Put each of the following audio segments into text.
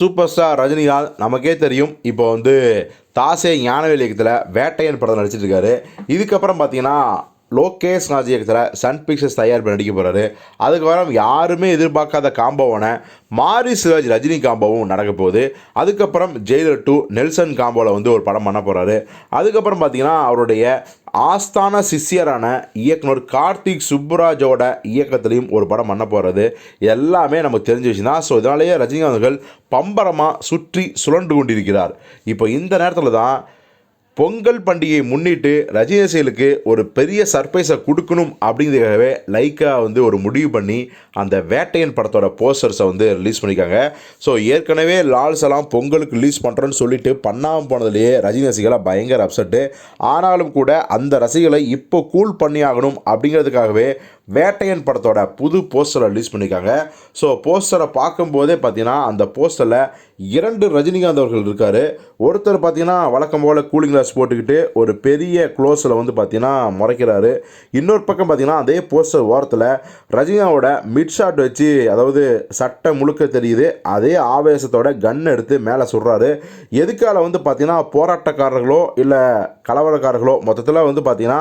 Super star Rajinikanth நமக்கே தெரியும். இப்போ வந்து தாசே ஞானவேல் இயக்கத்தில் வேட்டையன் படத்தை நடிச்சிட்டு இருக்காரு. இதுக்கப்புறம் பார்த்தீங்கன்னா லோகேஷ் ராஜ் இயக்கத்தில் சன் பிக்சர்ஸ் தயார் பண்ணி நடிக்க போகிறாரு அதுக்கப்புறம் யாருமே எதிர்பார்க்காத காம்போவான மாரி சிவாஜ் ரஜினி காம்போவும் நடக்க போகுது. அதுக்கப்புறம் ஜெயிலர் டூ நெல்சன் காம்போவில் வந்து ஒரு படம் பண்ண போகிறாரு அதுக்கப்புறம் பார்த்தீங்கன்னா அவருடைய ஆஸ்தான சிஷ்யரான இயக்குனர் கார்த்திக் சுப்புராஜோட இயக்கத்திலையும் ஒரு படம் பண்ண போகிறது எல்லாமே நமக்கு தெரிஞ்ச விஷயம் தான். ஸோ இதனாலேயே ரஜினிகாந்த் அவர்கள் பம்பரமாக சுற்றி சுழண்டு கொண்டிருக்கிறார். இப்போ இந்த நேரத்தில் தான் பொங்கல் பண்டிகையை முன்னிட்டு ரஜினி ஒரு பெரிய சர்ப்ரைஸை கொடுக்கணும் அப்படிங்கிறதுக்காகவே லைக்கா வந்து ஒரு முடிவு பண்ணி அந்த வேட்டையன் படத்தோட போஸ்டர்ஸை வந்து ரிலீஸ் பண்ணியிருக்காங்க. ஸோ ஏற்கனவே லால் சலாம் பொங்கலுக்கு ரிலீஸ் பண்ணுறோன்னு சொல்லிட்டு பண்ணாமல் போனதுலேயே ரஜினி ரசிகர்களாக பயங்கர அப்செட்டு ஆனாலும் கூட அந்த ரசிகளை இப்போ கூல் பண்ணி ஆகணும் அப்படிங்கிறதுக்காகவே வேட்டையன் படத்தோட புது போஸ்டரை ரிலீஸ் பண்ணியிருக்காங்க. ஸோ போஸ்டரை பார்க்கும்போதே பார்த்தீங்கன்னா அந்த போஸ்டரில் இரண்டு ரஜினிகாந்த் அவர்கள் இருக்கார். ஒருத்தர் பார்த்தீங்கன்னா வழக்கம் போல் கூலிங் கிளாஸ் போட்டுக்கிட்டு ஒரு பெரிய க்ளோஸில் வந்து பார்த்தீங்கன்னா முறைக்கிறாரு. இன்னொரு பக்கம் பார்த்தீங்கன்னா அதே போஸ்டர் ஓரத்தில் ரஜினிகாவோட மிட் ஷாட் வச்சு அதாவது சட்டை முழுக்க தெரியுது. அதே ஆவேசத்தோட கன் எடுத்து மேலே சுடுறாரு. எதுக்கால வந்து பார்த்தீங்கன்னா போராட்டக்காரர்களோ இல்லை கலவரக்காரர்களோ மொத்தத்தில் வந்து பார்த்தீங்கன்னா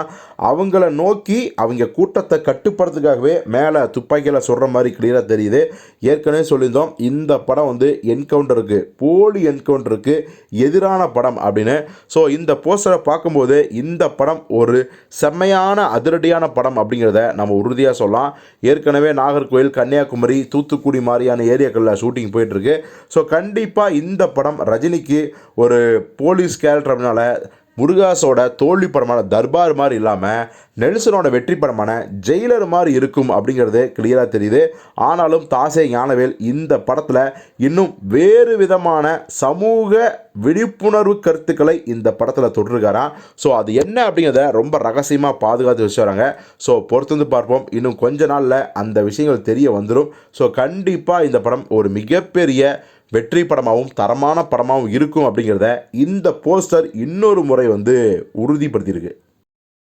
அவங்கள நோக்கி அவங்க கூட்டத்தை கட்டுப்படுறதுக்காகவே மேலே துப்பாக்கியில் சுடுற மாதிரி கிளியராக தெரியுது. ஏற்கனவே சொல்லியிருந்தோம் இந்த படம் வந்து என்கவுண்டருக்கு போலி என்கவுண்டருக்கு எதிரான படம் அப்படின்னு. ஸோ இந்த இந்த போஸ்டரை பார்க்கும்போது இந்த படம் ஒரு செம்மையான அதிரடியான படம் அப்படிங்கிறத நம்ம உறுதியாக சொல்லலாம். ஏற்கனவே நாகர்கோவில் கன்னியாகுமரி தூத்துக்குடி மாதிரியான ஏரியாக்களில் ஷூட்டிங் போயிட்டுருக்கு. ஸோ கண்டிப்பாக இந்த படம் ரஜினிக்கு ஒரு போலீஸ் கேரக்டர் அப்படின்னால முருகாஸோட தோல்வி படமான தர்பார் மாதிரி இல்லாமல் நெல்சனோட வெற்றி படமான ஜெயிலர் மாதிரி இருக்கும் அப்படிங்கிறது கிளியராக தெரியுது. ஆனாலும் தாசே ஞானவேல் இந்த படத்தில் இன்னும் வேறு விதமான சமூக விழிப்புணர்வு கருத்துக்களை இந்த படத்தில் தொட்டிருக்காராம். ஸோ அது என்ன அப்படிங்கிறத ரொம்ப ரகசியமாக பாதுகாத்து வச்சு வராங்க ஸோ பொறுத்து வந்து பார்ப்போம். இன்னும் கொஞ்ச நாளில் அந்த விஷயங்கள் தெரிய வந்துடும் ஸோ கண்டிப்பாக இந்த படம் ஒரு மிகப்பெரிய வெற்றி படமாகவும் தரமான படமாகவும் இருக்கும் அப்படிங்கிறத இந்த போஸ்டர் இன்னொரு முறை வந்து உறுதிப்படுத்தியிருக்கு.